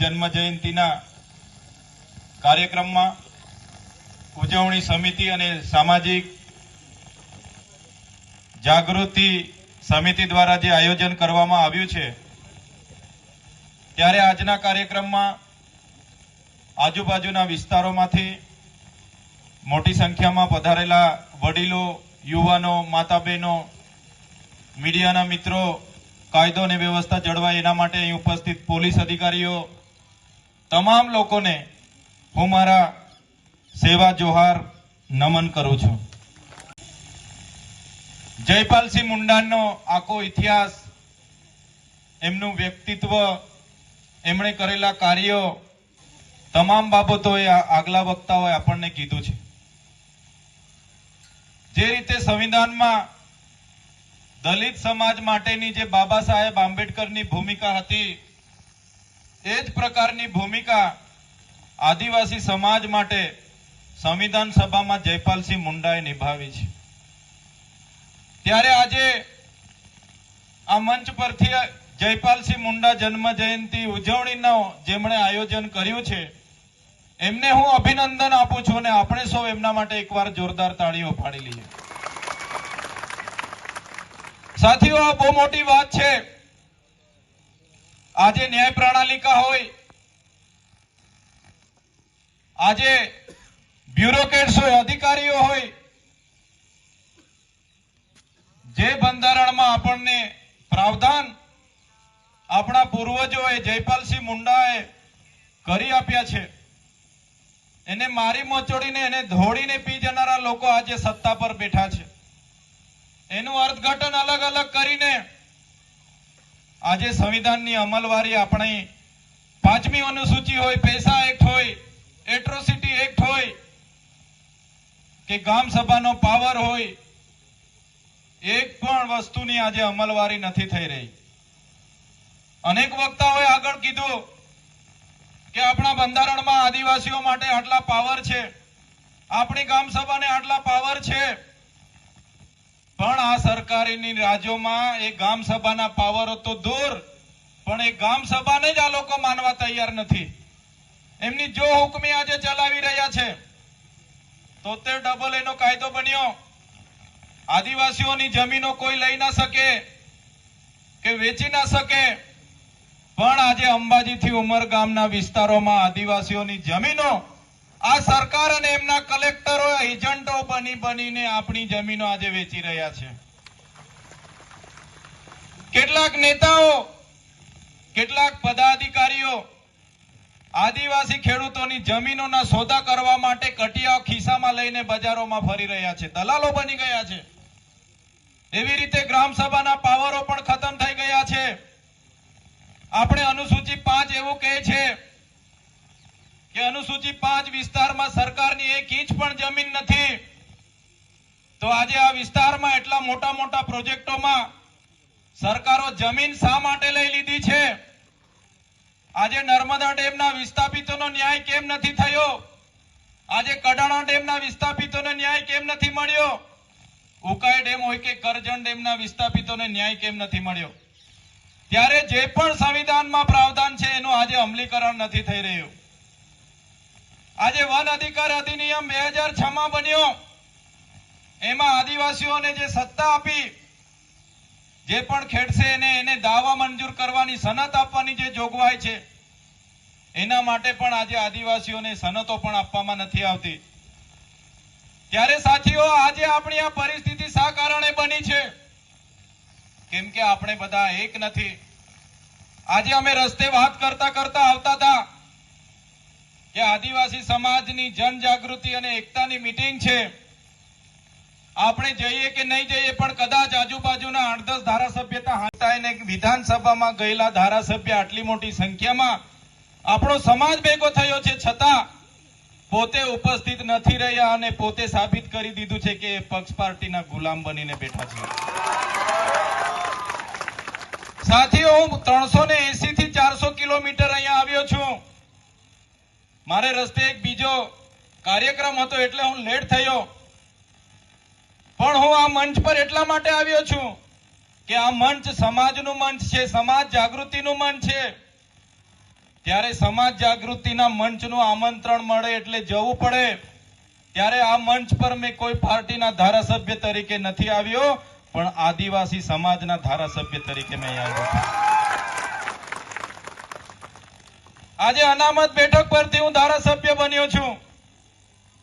જન્મ જયંતિના કાર્યક્રમમાં ઉજવણી સમિતિ અને સામાજિક જાગૃતિ સમિતિ દ્વારા જે આયોજન કરવામાં આવ્યું છે, ત્યારે આજના કાર્યક્રમમાં આજુબાજુના વિસ્તારોમાંથી મોટી સંખ્યામાં પધારેલા વડીલો, યુવાનો માતા બહેનો મીડિયાના મિત્રો, કાયદો અને વ્યવસ્થા જળવાય એના માટે અહીં ઉપસ્થિત પોલીસ અધિકારીઓ તમામ લોકોને હું મારા સેવા જોહાર નમન કરું છું. જયપાલસિંહ મુંડાનો આખો ઇતિહાસ, એમનું વ્યક્તિત્વ, એમણે કરેલા કાર્યો, તમામ બાબતોએ આગલા વક્તાઓએ આપણને કીધું છે. જે રીતે સંવિધાનમાં દલિત સમાજ માટેની જે બાબા સાહેબ આંબેડકરની ભૂમિકા હતી એ જ પ્રકારની ભૂમિકા આદિવાસી સમાજ માટે સંવિધાન સભામાં જયપાલસિંહ મુંડાએ નિભાવી છે. ત્યારે આજે આ મંચ પરથી જયપાલસિંહ મુંડા જન્મ જયંતિ ઉજવણીનો જેમણે આયોજન કર્યું છે, એમને હું અભિનંદન આપું છું અને આપણે સૌ એમના માટે એકવાર જોરદાર તાળીઓ પાડી લઈએ. સાથીઓ, આ બહુ મોટી વાત છે. આજે ન્યાય પ્રણાલિકા હોય. આજે બ્યુરોક્રેટ્સ હોય, અધિકારીઓ હોય. જે બંધારણમાં આપણને પ્રાવધાન આપણા પૂર્વજોએ જયપાલસિંહ મુંડાએ કરી આપ્યા છે, એને મારી મોચોડીને, એને ધોળીને પી જનારા લોકો આજે સત્તા પર બેઠા છે. એનું અર્થઘટન અલગ અલગ કરીને આજે સંવિધાનની અમલવારી આપણી પાંચમી અનુસૂચિ હોય, પૈસા એક્ટ હોય, એટ્રોસિટી એક્ટ હોય, કે ગામ સભાનો પાવર હોય, એક પણ વસ્તુની આજે અમલવારી નથી થઈ રહી. અનેક વક્તાઓએ આગળ કીધું કે આપણા બંધારણમાં આદિવાસીઓ માટે આટલા પાવર છે. આપણી ગામ સભાને આટલા પાવર છે. પણ આ સરકારીની રાજ્યોમાં એ ગામ સભાના પાવરો તો દૂર, પણ એ ગામ સભાને જ આ લોકો માનવા તૈયાર નથી. એમની જો હુકમી આજે ચલાવી રહ્યા છે, તોતેર ડબલ એનો કાયદો બન્યો. આદિવાસીઓની જમીનો કોઈ લઈ ના શકે કે વેચી ના શકે. પણ આજે અંબાજીથી ઉમરગામના વિસ્તારોમાં આદિવાસીઓની જમીનો આ સરકાર અને એમના કલેક્ટરો એજન્ટો બની બનીને આપણી જમીનો આજે વેચી રહ્યા છે. કેટલાક નેતાઓ, કેટલાક પદાધિકારીઓ આદિવાસી ખેડૂતોની જમીનોના સોદા કરવા માટે કટિયાઓ ખિસ્સામાં લઈને બજારોમાં ફરી રહ્યા છે. દલાલો બની ગયા છે. એવી રીતે ગ્રામ સભાના પાવરો પણ ખતમ થઈ ગયા છે. આપણે અનુસૂચિ પાંચ એવું કહે છે કે અનુસૂચિત પાંચ વિસ્તારમાં સરકારની એક ઇંચ પણ જમીન નથી, તો આજે આ વિસ્તારમાં એટલા મોટા મોટા પ્રોજેક્ટોમાં સરકારો જમીન શા માટે લઈ લીધી છે? આજે નર્મદા ડેમના વિસ્થાપિતોનો ન્યાય કેમ નથી થયો? આજે કડાણા ડેમના વિસ્થાપિતોને ન્યાય કેમ નથી મળ્યો? ઉકાઈ ડેમ હોય કે કરજણ ડેમના વિસ્થાપિતોને ન્યાય કેમ નથી મળ્યો? ત્યારે જે પણ સંવિધાનમાં પ્રાવધાન છે, એનું આજે અમલીકરણ નથી થઈ રહ્યું. આજે વન અધિકાર અધિનિયમ બે હજાર છ માં બન્યો. એમાં આદિવાસીઓને જે સત્તા આપી, જે પણ ખેડશે એને એને દાવા મંજૂર કરવાની સનત આપવાની જે જોગવાઈ છે, એના માટે પણ આજે આદિવાસીઓને સનતો પણ આપવામાં નથી આવતી. ત્યારે સાથીઓ, આજે આપણી આ પરિસ્થિતિ શા કારણે બની છે? કેમ કે આપણે બધા એક નથી. આજે અમે રસ્તે વાત કરતા કરતા આવતા હતા. કે આદિવાસી સમાજની જનજાગૃતિ અને એકતાની મિટિંગ છે. આપણે જઈએ કે નહીં જઈએ, પણ કદાચ આજુબાજુના આઠ દસ ધારાસભ્યતા વિધાનસભામાં ગયેલા ધારાસભ્ય આટલી મોટી સંખ્યામાં આપણો સમાજ ભેગો થયો છે. છતાં પોતે ઉપસ્થિત નથી રહ્યા અને પોતે સાબિત કરી દીધું છે કે પક્ષ પાર્ટીના ગુલામ બનીને બેઠા છે. સાથીઓ, હું ત્રણસો ને એસી થી ચારસો કિલોમીટર અહીંયા આવ્યો છું. મારે રસ્તે એક બીજો કાર્યક્રમ હતો એટલે હું લેટ થયો. પણ હું આ મંચ પર એટલા માટે આવ્યો છું કે આ મંચ સમાજનું મંચ છે, સમાજ જાગૃતિનું મંચ છે. ત્યારે સમાજ જાગૃતિના મંચનું આમંત્રણ મળે એટલે જવું પડે, ત્યારે આ મંચ પર મેં કોઈ પાર્ટીના ધારાસભ્ય તરીકે નથી આવ્યો, પણ આદિવાસી સમાજના ધારાસભ્ય તરીકે મેં આવ્યો છું. આજે અનામત બેઠક પરથી હું ધારાસભ્ય બન્યો છું.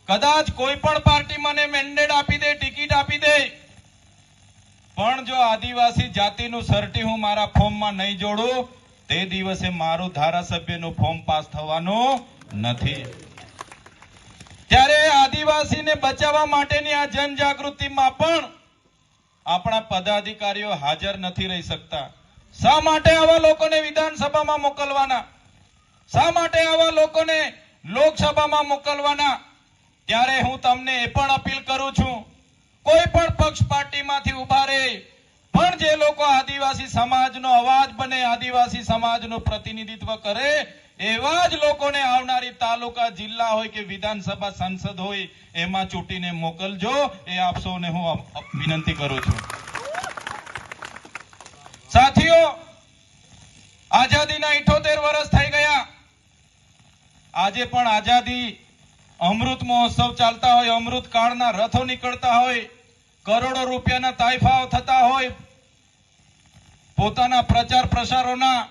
કદાચ કોઈ પણ પાર્ટી મને મેન્ડેટ આપી દે ટિકિટ આપી દે. પણ જો આદિવાસી જાતિનું સર્ટી હું મારા ફોર્મમાં નહીં જોડું, તે દિવસે મારું ધારાસભ્યનું ફોર્મ પાસ થવાનું નથી. ત્યારે આદિવાસીને બચાવવા માટેની આ જનજાગૃતિમાં પણ આપણા પદાધિકારીઓ હાજર નથી રહી શકતા. શા માટે આવા લોકોને વિધાનસભામાં મોકલવાના? શા માટે આવા લોકોને લોકસભામાં મોકલવાના? ત્યારે હું તમને એ પણ અપીલ કરું છું, કોઈ પણ પક્ષ પાર્ટીમાંથી ઊભા રહે, પણ જે લોકો આદિવાસી સમાજનો અવાજ બને, આદિવાસી સમાજનું પ્રતિનિધિત્વ કરે, એવા જ લોકોને આવનારી તાલુકા જિલ્લા હોય કે વિધાનસભા સંસદ હોય, એમાં ચૂંટીને મોકલજો. એ આપ સૌને હું વિનંતી કરું છું. સાથીઓ, આઝાદીના 78 વર્ષ આજે પણ આઝાદી અમૃત મહોત્સવ ચાલતા હોય, અમૃત કાળના રથો નીકળતા હોય, કરોડો રૂપિયાના તાઇફાઓ થતા હોય, પોતાના પ્રચાર પ્રસારોના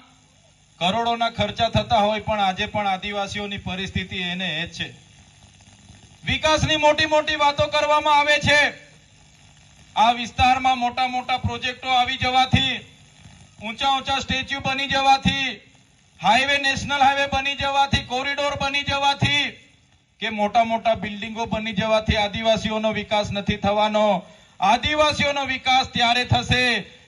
કરોડોના ખર્ચા થતા હોય, પણ આજે પણ આદિવાસીઓની પરિસ્થિતિ એને એ છે. વિકાસની મોટી મોટી વાતો કરવામાં આવે છે. આ વિસ્તારમાં મોટા મોટા પ્રોજેક્ટો આવી જવાથી, ઊંચા ઊંચા સ્ટેચ્યુ બની જવાથી હાઈવે, નેશનલ હાઈવે બની જવાથી, કોરિડોર બની જવાથી કે મોટા મોટા બિલ્ડિંગો બની જવાથી આદિવાસીઓનો વિકાસ નથી થવાનો? આદિવાસીઓનો વિકાસ ત્યારે થશે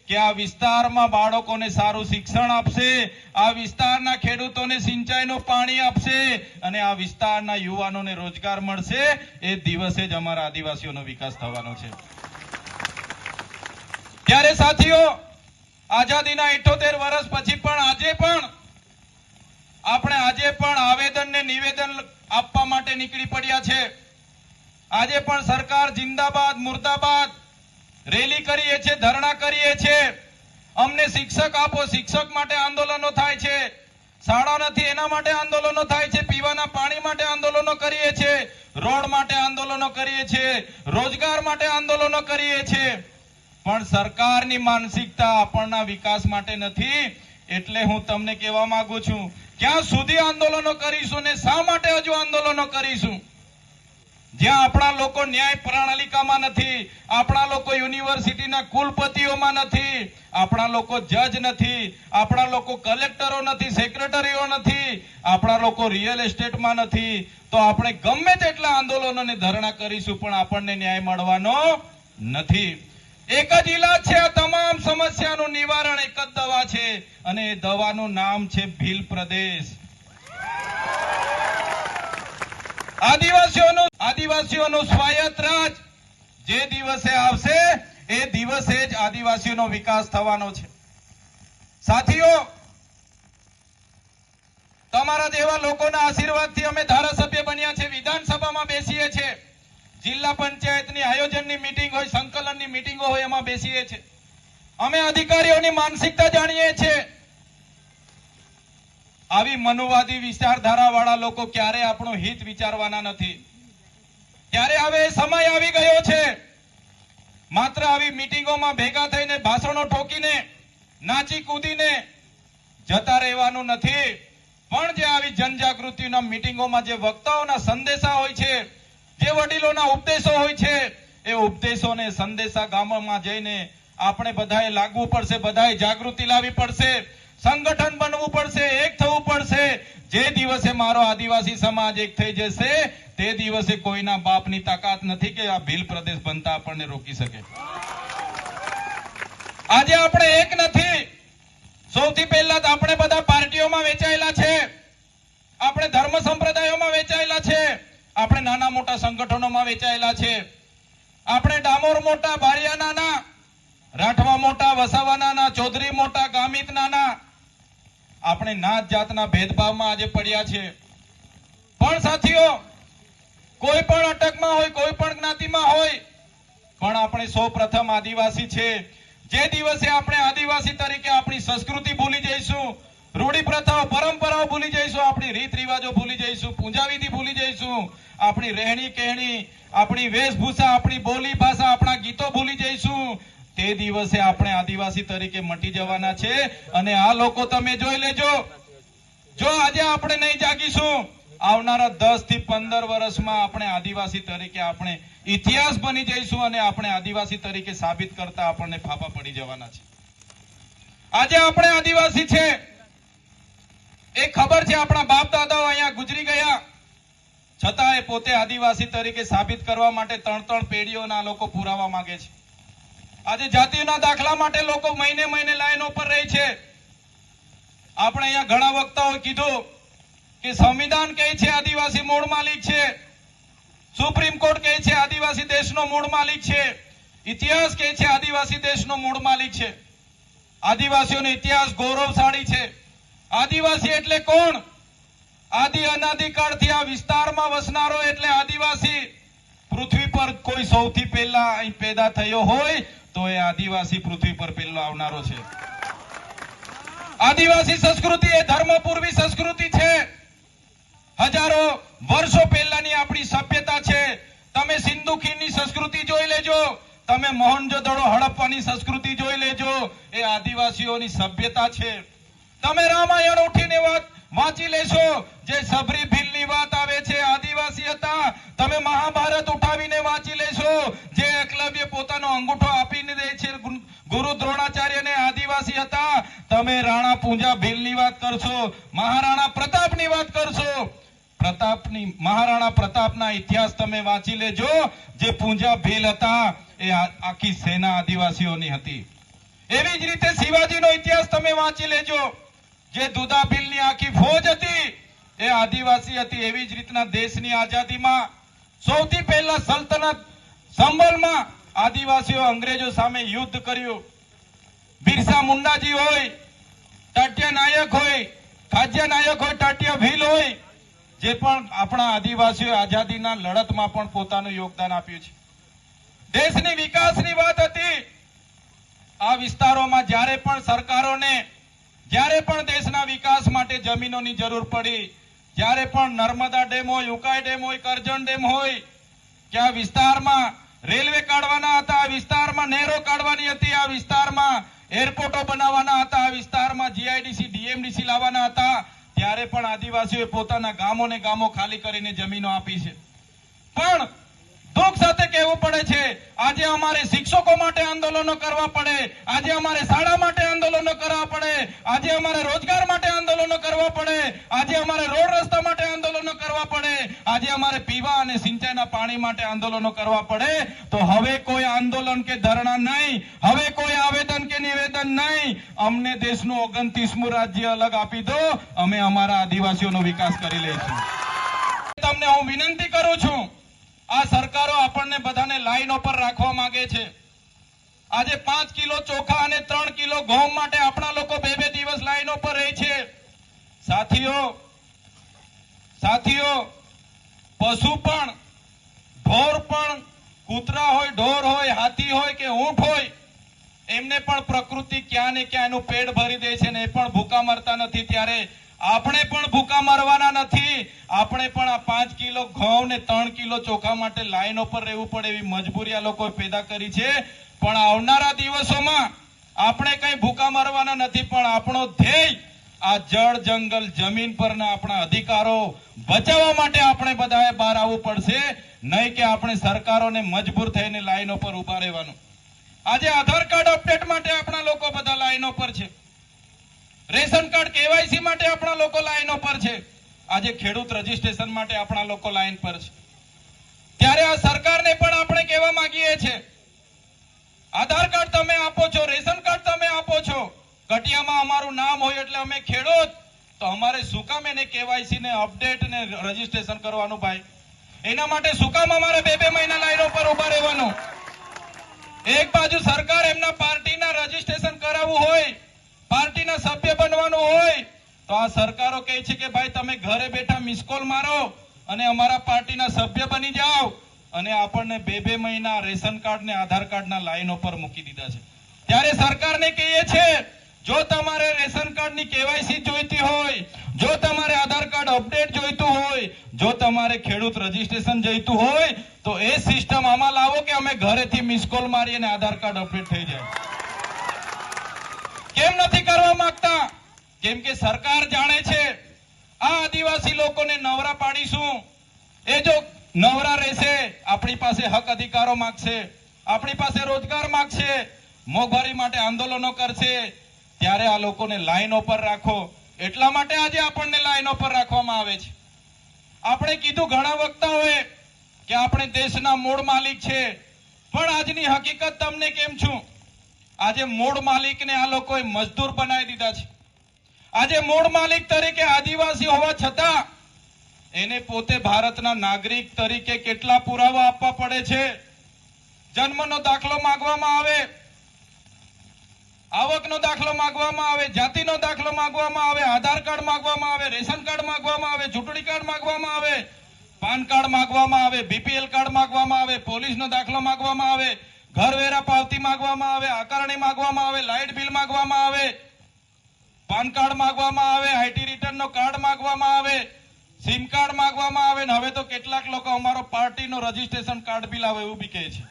કે આ વિસ્તારમાં બાળકોને સારું શિક્ષણ આપશે, આ વિસ્તારના ખેડૂતોને સિંચાઈનું પાણી આપશે અને આ વિસ્તારના યુવાનોને રોજગાર મળશે. એ દિવસે જ અમારા આદિવાસીઓનો વિકાસ થવાનો છે. ત્યારે સાથીઓ, આઝાદીના 78 વર્ષ પછી પણ આજે પણ આપણે આજે પણ આવેદન ને નિવેદન આપવા માટે નીકળી પડ્યા છે. આજે પણ સરકાર જિંદાબાદ, મુર્દાબાદ રેલી કરીએ છે, ધરણા કરીએ છે. અમને શિક્ષક આપો, શિક્ષક માટે આંદોલનો થાય છે. શાળા નથી એના માટે આંદોલનો થાય છે, પીવાના પાણી માટે આંદોલનો કરીએ છે, રોડ માટે આંદોલનો કરીએ છે, રોજગાર માટે આંદોલનો કરીએ છે. પણ સરકારની માનસિકતા આપણના વિકાસ માટે નથી, એટલે હું તમને કહેવા માંગુ છું ક્યાં સુધી આંદોલનો કરીશું ને શા માટે હજુ આંદોલનો કરીશું? જ્યાં આપણા લોકો ન્યાય પ્રણાલિકામાં નથી, આપણા લોકો યુનિવર્સિટીના કુલપતિઓમાં નથી, આપણા લોકો જજ નથી, આપણા લોકો કલેક્ટરો નથી, સેક્રેટરીઓ નથી, આપણા લોકો રિયલ એસ્ટેટમાં નથી, તો આપણે ગમે તેટલા આંદોલનોને ધરણા કરીશું, પણ આપણને ન્યાય મળવાનો નથી. એક જ ઈલાજ છે, આ તમામ સમસ્યાનું નિવારણ એક જ દવા છે અને એ દવાનું નામ છે ભીલ પ્રદેશ. આદિવાસીઓનું આદિવાસીઓનું સ્વાયત્ત રાજ જે દિવસે આવશે, એ દિવસે જ આદિવાસીઓનો વિકાસ થવાનો છે. સાથીઓ, તમારા જેવા લોકોના આશીર્વાદથી અમે ધારાસભ્ય બન્યા છે, વિધાનસભામાં બેસીએ છીએ. જિલ્લા પંચાયતની આયોજનની મીટિંગ હોય, સંકલનની મીટિંગો હોય, એમાં બેસીએ છીએ. અમે અધિકારીઓની માનસિકતા જાણીએ છીએ. આવી મનુવાદી વિચારધારા વાળા લોકો ક્યારે આપણું હિત વિચારવાના નથી? ત્યારે હવે સમય આવી ગયો છે? માત્ર આવી મીટિંગોમાં ભેગા થઈને ભાષણો ઠોકીને, નાચી કૂદીને જતા રહેવાનું નથી. પણ જે આવી જનજાગૃતિના મીટિંગોમાં જે વક્તાઓના સંદેશા હોય છે જે વડીલોના ઉપદેશો હોય છે, એ ઉપદેશોને સંદેશા ગામોમાં જઈને આપણે બધાએ લાગવું પડશે, બધાએ જાગૃતિ લાવવી પડશે, સંગઠન બનવું પડશે, એક થવું પડશે. જે દિવસે મારો આદિવાસી સમાજ એક થઈ જશે, તે દિવસે કોઈના બાપની તાકાત નથી કે આ ભીલ પ્રદેશ બનતા આપણને રોકી શકે. આજે આપણે એક નથી, સૌથી પહેલા તો આપણે બધા પાર્ટીઓમાં વેચાયેલા છે. આપણે ધર્મ સંપ્રદાયોમાં વેચાયેલા છે. આપણે નાના મોટા સંગઠનોમાં વેચાયેલા છે. આપણે ડામોર મોટા બારિયા નાના, રાઠવા મોટા, વસાવા નાના, ચૌધરી મોટા, ગામિત નાના, આપણે નાત જાતના ભેદભાવમાં આજે પડ્યા છે. પણ સાથીઓ, કોઈ પણ અટકમાં હોય, કોઈ પણ જ્ઞાતિમાં હોય, પણ આપણે સૌ પ્રથમ આદિવાસી છે. જે દિવસે આપણે આદિવાસી તરીકે આપણી સંસ્કૃતિ ભૂલી જઈશું રૂઢિ પ્રથાઓ પરંપરાઓ ભૂલી જઈશું, આપણી રીત રિવાજો ભૂલી જઈશું પૂજા વિધિ આપણી રહેણી કહેણી, આપણી વેશભૂષા, આપણી બોલી ભાષા, આપણા ગીતો ભૂલી જઈશું. તે દિવસે આપણે આદિવાસી તરીકે મટી જવાના છે અને આ લોકો તમે જોઈ લેજો. જો આજે આપણે નહીં જાગીશું, આવનારા દસથી પંદર વર્ષમાં આપણે આદિવાસી તરીકે આપણે ઇતિહાસ બની જઈશું અને આપણે આદિવાસી તરીકે સાબિત કરતા આપણને ફાફા પડી જવાના છે. આજે આપણે આદિવાસી છે. એ ખબર છે આપણા બાપ દાદાઓ અહીંયા ગુજરી ગયા. છતાં એ પોતે આદિવાસી તરીકે સાબિત કરવા માટે ત્રણ ત્રણ પેઢીઓના લોકો પુરાવા માંગે છે. આજે જાતિના દાખલા માટે લોકો મહિને મહિને લાઈનો પર રહે છે. આપણે અહીંયા ઘણા વક્તાઓ કીધું કે સંવિધાન કહે છે આદિવાસી મૂળ માલિક છે. સુપ્રીમ કોર્ટ કહે છે આદિવાસી દેશનો મૂળ માલિક છે. ઇતિહાસ કહે છે આદિવાસી દેશનો મૂળ માલિક છે. આદિવાસીઓનો ઇતિહાસ ગૌરવશાળી છે. આદિવાસી એટલે કોણ? આદિ અનાદિકાળથી આ વિસ્તારમાં વસનારો એટલે આદિવાસી. પૃથ્વી પર કોઈ સૌથી પહેલા અહીં પેદા થયો હોય તો એ આદિવાસી પૃથ્વી પર પહેલો આવનારો છે. આદિવાસી સંસ્કૃતિ એ ધર્મપૂર્વી સંસ્કૃતિ છે. હજારો વર્ષો પહેલાની આપણી સભ્યતા છે. તમે સિંધુ ખીણની સંસ્કૃતિ જોઈ લેજો. તમે મોહનજોદડો હડપ્પાની સંસ્કૃતિ જોઈ લેજો. એ આદિવાસીઓની સભ્યતા છે. તમે રામાયણ ઉઠીને વાત વાંચી લેશો. જે સબરી ભીલની વાત આવે છે, આદિવાસી હતા, તમે મહાભારત ઉઠાવીને વાંચી લેશો. જે એકલવ્ય પોતાનો અંગૂઠો આપીને દે છે ગુરુ- દ્રોણાચાર્ય ને આદિવાસી હતા, તમે રાણા પૂંજા ભીલની વાત કરશો, મહારાણા પ્રતાપની વાત કરશો. પ્રતાપની, મહારાણા પ્રતાપના ઇતિહાસ તમે વાંચી લેજો. જે પૂંજા ભીલ હતા, એ આખી સેના આદિવાસીઓની હતી. એવી જ રીતે શિવાજીનો ઇતિહાસ તમે વાંચી લેજો. જે દુદા ભીલની આખી ફોજ હતી, એ આદિવાસી હતી, એવી જ રીતના દેશની આઝાદીમાં સૌથી પહેલા સલ્તનત સંભલમાં આદિવાસીઓ અંગ્રેજો સામે યુદ્ધ કર્યું. બિરસા મુંડાજી હોય, ટાટિયા નાયક હોય, ખાજ્યા નાયક હોય, ટાટિયા ભીલ હોય, જે પણ આપણા આદિવાસીઓ આઝાદીના લડતમાં પણ પોતાનું યોગદાન આપ્યું છે. દેશની વિકાસની વાત હતી. આ વિસ્તારોમાં જ્યારે પણ સરકારોને જ્યારે પણ દેશના વિકાસ માટે જમીનોની જરૂર પડી, જ્યારે પણ નર્મદા ડેમ હોય, ઉકાઈ ડેમ હોય, કરજણ ડેમ હોય, કે આ વિસ્તારમાં રેલવે કાઢવાના હતા, આ વિસ્તારમાં નહેરો કાઢવાની હતી, આ વિસ્તારમાં એરપોર્ટો બનાવવાના હતા, આ વિસ્તારમાં જીઆઈડીસી, ડીએમડીસી લાવવાના હતા, ત્યારે પણ આદિવાસીઓએ પોતાના ગામોને ગામો ખાલી કરીને જમીનો આપી છે. પણ દુઃખ સાથે કહેવું પડે છે. આજે અમારે શિક્ષકો માટે આંદોલનો કરવા પડે. આજે અમારે શાળા માટે આંદોલનો કરવા પડે. આજે અમારે રોજગાર માટે આંદોલનો કરવા પડે. આજે અમારે રોડ રસ્તા માટે આંદોલનો કરવા પડે. આજે અમારે પીવા અને સિંચાઈના પાણી માટે આંદોલનો કરવા પડે. તો હવે કોઈ આંદોલન કે ધરણા નહીં. હવે કોઈ આવેદન કે નિવેદન નહીં. અમને દેશનું ઓગણત્રીસમું રાજ્ય અલગ આપી દો. અમે અમારા આદિવાસીઓનો વિકાસ કરી લઈશું. તમને હું વિનંતી કરું છું આ સરકારો આપણને બધાને લાઈનો પર રાખવા માંગે છે. આજે પાંચ કિલો ચોખા અને ત્રણ કિલો ઘઉં માટે આપણા લોકો બે બે દિવસ લાઈનો પર રહે છે. સાથીઓ સાથીઓ, પશુ પણ, ઢોર પણ, કૂતરા હોય, ઢોર હોય, હાથી હોય કે ઊંટ હોય, એમને પણ પ્રકૃતિ ક્યાં ને ક્યાં એનું પેટ ભરી દે છે ને એ પણ ભૂકા મરતા નથી. ત્યારે આપણે પણ ભૂકા મરવાના નથી. આપણે પણ આ પાંચ કિલો ઘઉં ને ત્રણ કિલો ચોખા માટે લાઈનો પર રહેવું પડે એવી મજબૂરી આ લોકોએ પેદા કરી છે. પણ આવનારા દિવસોમાં આપણે કઈ ભૂકા મરવાના નથી, પણ આપણો ધ્યેય આ જળ જંગલ જમીન પરના આપણા અધિકારો બચાવવા માટે આપણે બધાએ બહાર આવવું પડશે. નહીં કે આપણે સરકારોને મજબૂર થઈને લાઈનો પર ઊભા રહેવાનું. આજે આધાર કાર્ડ અપડેટ માટે આપણા લોકો બધા લાઈનો પર છે. રેશન કાર્ડ કેવાયસી માટે આપણા લોકો લાઈનો પર છે. આજે ખેડૂત રજીસ્ટ્રેશન માટે આપણા લોકો લાઈન પર છે. ત્યારે આ સરકારને પણ આપણે કહેવા માંગીએ છીએ આધાર કાર્ડ તમે આપો છો, રેશન કાર્ડ તમે આપો છો. ઘટિયામાં અમારું નામ હોય એટલે અમે ખેડૂત. તો અમારે શું કામ એને કેવાયસી ને અપડેટ ને રજીસ્ટ્રેશન કરવાનું ભાઈ? એના માટે શું કામ અમારે બે બે મહિના લાઈનો પર ઊભા રહેવાનું? એક બાજુ સરકાર એમના પાર્ટીના રજીસ્ટ્રેશન કરાવવું હોય પાર્ટીના સભ્ય બનવાનું હોય તો આ સરકારો કહે છે કે ભાઈ તમે ઘરે બેઠા મિસકોલ મારો અને અમારા પાર્ટીના સભ્ય બની જાઓ અને આપણને બે બે મહિના રેશન કાર્ડ ને આધાર કાર્ડના લાઈનો પર મૂકી દીધા છે. ત્યારે સરકારને કહીએ છે, જો તમારે રેશન કાર્ડની કેવાયસી જોઈતી હોય, જો તમારે આધાર કાર્ડ અપડેટ જોઈતું હોય, જો તમારે ખેડૂત રજીસ્ટ્રેશન જોઈતું હોય, તો એ સિસ્ટમ આમાં લાવો કે અમે ઘરેથી મિસકોલ મારી અને આધાર કાર્ડ અપડેટ થઈ જાય. કેમ નથી કરવા માંગતા? કેમ કે સરકાર જાણે છે, આ આદિવાસી લોકોને નવરા પાડીશું. એ જો નવરા રહેશે, આપણી પાસે હક અધિકારો માંગશે, આપણી પાસે રોજગાર માંગશે, મોંઘવારી માટે આંદોલનો કરશે, ત્યારે આ લોકોને લાઈનો પર રાખો. એટલા માટે આજે આપણને લાઈનો પર રાખવામાં આવે છે. આપણે કીધું ઘણા વક્તાઓએ કે આપણે દેશના મૂળ માલિક છે, પણ આજની હકીકત તમને કેમ છું? આજે મૂળ માલિકને આ લોકોએ મજદૂર બનાવી દીધા છે. આજે મૂળ માલિક તરીકે આદિવાસી હોવા છતાં એને પોતે ભારતના નાગરિક તરીકે કેટલા પુરાવા આપવા પડે છે? જન્મનો દાખલો માંગવામાં આવે, આવકનો દાખલો માંગવામાં આવે, જાતિનો દાખલો માંગવામાં આવે, આધાર કાર્ડ માંગવામાં આવે, રેશન કાર્ડ માંગવામાં આવે, ચૂંટણી કાર્ડ માંગવામાં આવે, પાન કાર્ડ માંગવામાં આવે, બીપીએલ કાર્ડ માંગવામાં આવે, પોલીસનો દાખલો માંગવામાં આવે ઘરવેરા પાવતી માંગવામાં આવે, આકારણી માંગવામાં આવે, લાઇટ બિલ માંગવામાં આવે, પાન કાર્ડ માંગવામાં આવે, આઈટી રિટર્ન નો કાર્ડ માંગવામાં આવે, સિમ કાર્ડ માંગવામાં આવે ને હવે તો કેટલાક લોકો અમારો પાર્ટીનો રજીસ્ટ્રેશન કાર્ડ બિલ આવે એવું બી કહે છે.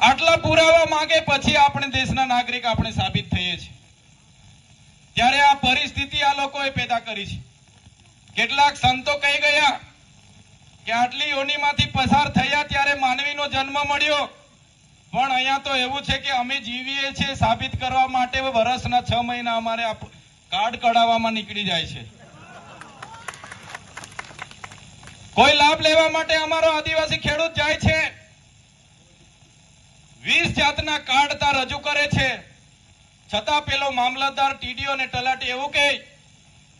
આટલા પુરાવા માંગે પછી આપણે દેશના નાગરિક આપણે સાબિત થઈએ છીએ. ત્યારે આ પરિસ્થિતિ આ લોકોએ પેદા કરી છે. કેટલાક સંતો કહી ગયા કે આટલી યોનિમાંથી પસાર થયા ત્યારે માનવીનો જન્મ મળ્યો. પણ અહીંયા તો એવું છે કે અમે જીવીએ છીએ સાબિત કરવા માટે વર્ષના છ મહિના અમારે કાર્ડ કઢાવવામાં નીકળી જાય છે. કોઈ લાભ લેવા માટે અમારો આદિવાસી ખેડૂત જાય છે. વીસ જાતના કાર્ડ ત્યાં રજૂ કરે છે. છતાં પેલો મામલતદાર ટીડીઓ ને તલાટી એવું કહે,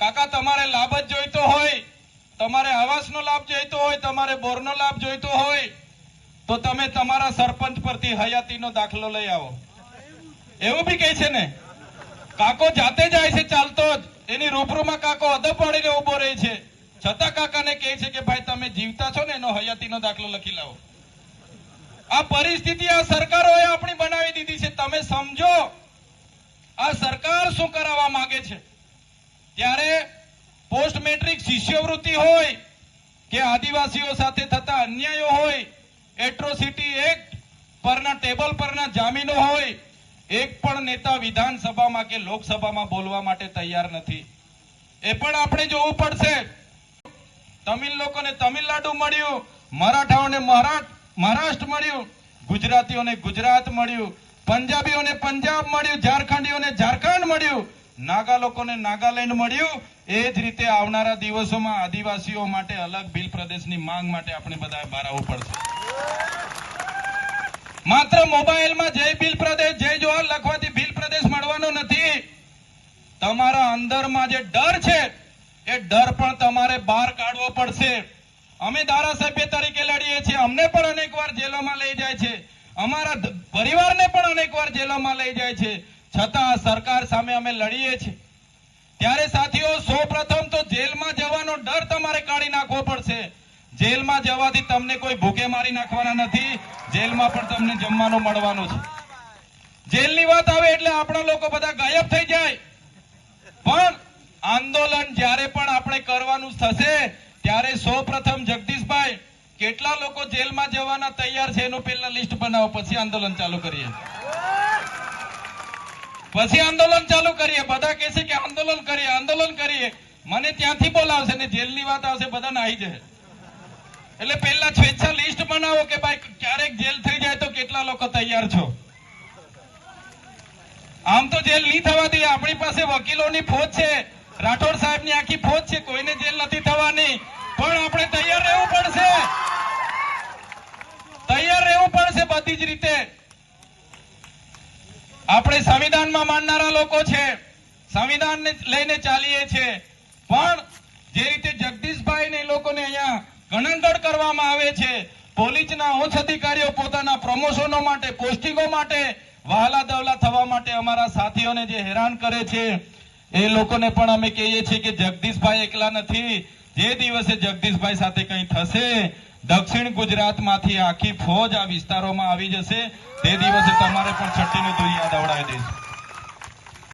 કાકા, તમારે લાભ જ જોઈતો હોય. તમારે આવાસનો લાભ જોઈતો હોય, તમારે બોરનો લાભ જોઈતો હોય, તો તમે તમારા સરપંચ પરથી હયાતીનો દાખલો લઈ આવો. એવું બી કહે છે ને, કાકો જાતે જાય છે ચાલતો જ. એની રૂબરૂમાં કાકો અદબ પાડીને ઊભો રહે છે. છતાં કાકાને કહે છે કે ભાઈ તમે જીવતા છો ને, એનો હયાતીનો દાખલો લખી લાવો. આ પરિસ્થિતિ આ સરકારોએ આપણી બનાવી દીધી છે. તમે સમજો, આ સરકાર શું કરાવવા માંગે છે? ત્યારે પોસ્ટ મેટ્રિક શિષ્યવૃત્તિ હોય કે આદિવાસીઓ સાથે થતા અન્યાયો હોય, એટ્રોસિટી એક્ટ પરના ટેબલ પરના જામીનો હોય, એક પણ નેતા વિધાનસભામાં કે લોકસભામાં બોલવા માટે તૈયાર નથી. એ પણ આપણે જોવું પડશે. તમિલ લોકોને તમિલનાડુ મળ્યું, મરાઠાઓને મરાઠ મહારાષ્ટ્ર મળ્યું, ગુજરાતીઓને ગુજરાત મળ્યું, પંજાબીઓને પંજાબ મળ્યું, ઝારખંડીઓને ઝારખંડ મળ્યું નાગા લોકોને નાગાલેન્ડ મળ્યું. એ જ રીતે આવનારા દિવસોમાં આદિવાસીઓ માટે અલગ ભીલ પ્રદેશની માંગ માટે આપણે બધાએ બહાર આવવું પડશે. માત્ર મોબાઈલમાં જય ભીલ પ્રદેશ, જય જોહર લખવાથી ભીલ પ્રદેશ મળવાનો નથી. તમારા અંદરમાં જે ડર છે, એ ડર પણ તમારે બહાર કાઢવો પડશે. અમે ધારાસભ્ય તરીકે લડીએ છીએ. અમને પણ અનેકવાર જેલોમાં લઈ જાય છે. અમારા પરિવારને પણ અનેકવાર જેલોમાં લઈ જાય છે. છતાં સરકાર સામે અમે લડીએ છીએ. ત્યારે સાથીઓ, સૌપ્રથમ તો જેલમાં જવાનો ડર તમારે કાઢી નાખવો પડશે. જેલમાં જવાથી તમને કોઈ ભૂખે મારી નાખવાના નથી, જેલમાં પણ તમને જમવાનું મળવાનું છે. જેલની વાત આવે એટલે આપણા લોકો બધા ગાયબ થઈ જાય. પણ આંદોલન જ્યારે પણ આપણે કરવાનું થશે, ત્યારે સૌપ્રથમ જગદીશભાઈ, કેટલા લોકો જેલમાં જવાના તૈયાર છે એનું પહેલા લિસ્ટ બનાવો, પછી આંદોલન ચાલુ કરીએ. પછી આંદોલન ચાલુ કરીએ, બધા કહેશે કે આંદોલન કરીએ આંદોલન કરીએ. મને ત્યાંથી બોલાવશે ને જેલની વાત આવશે, બધાને આવી જશે. એટલે પહેલા સ્વેચ્છા લિસ્ટ બનાવો કે ભાઈ ક્યારેક જેલ થઈ જાય તો કેટલા લોકો તૈયાર છો? આમ તો જેલ નહીં થવા દઈએ, આપણી પાસે વકીલોની ફોજ છે. રાઠોડ સાહેબની આખી ફોજ છે, કોઈને જેલ નથી થવાની. પણ આપણે તૈયાર રહેવું પડશે. તૈયાર રહેવું પડશે બધી જ રીતે. આપણે સંવિધાનમાં માનનારા લોકો છે. સંવિધાનને લઈને ચાલીએ છીએ. પણ જે રીતે જગદીશભાઈ ને લોકોને અહીંયા ગણનગઢ કરવામાં આવે છે, પોલીસના ઉચ્ચ અધિકારીઓ પોતાના પ્રમોશનો માટે, પોસ્ટિંગો માટે વહાલા દવલા થવા માટે અમારા સાથીઓને જે હેરાન કરે છે, એ લોકોને પણ અમે કહીએ છીએ કે જગદીશભાઈ એકલા નથી. જે દિવસે જગદીશભાઈ સાથે કંઈ થશે, દક્ષિણ ગુજરાતમાંથી આખી ફોજ આ વિસ્તારોમાં આવી જશે. તે દિવસે તમારે પણ છઠ્ઠીનું યાદ અવડાવી દઈશું.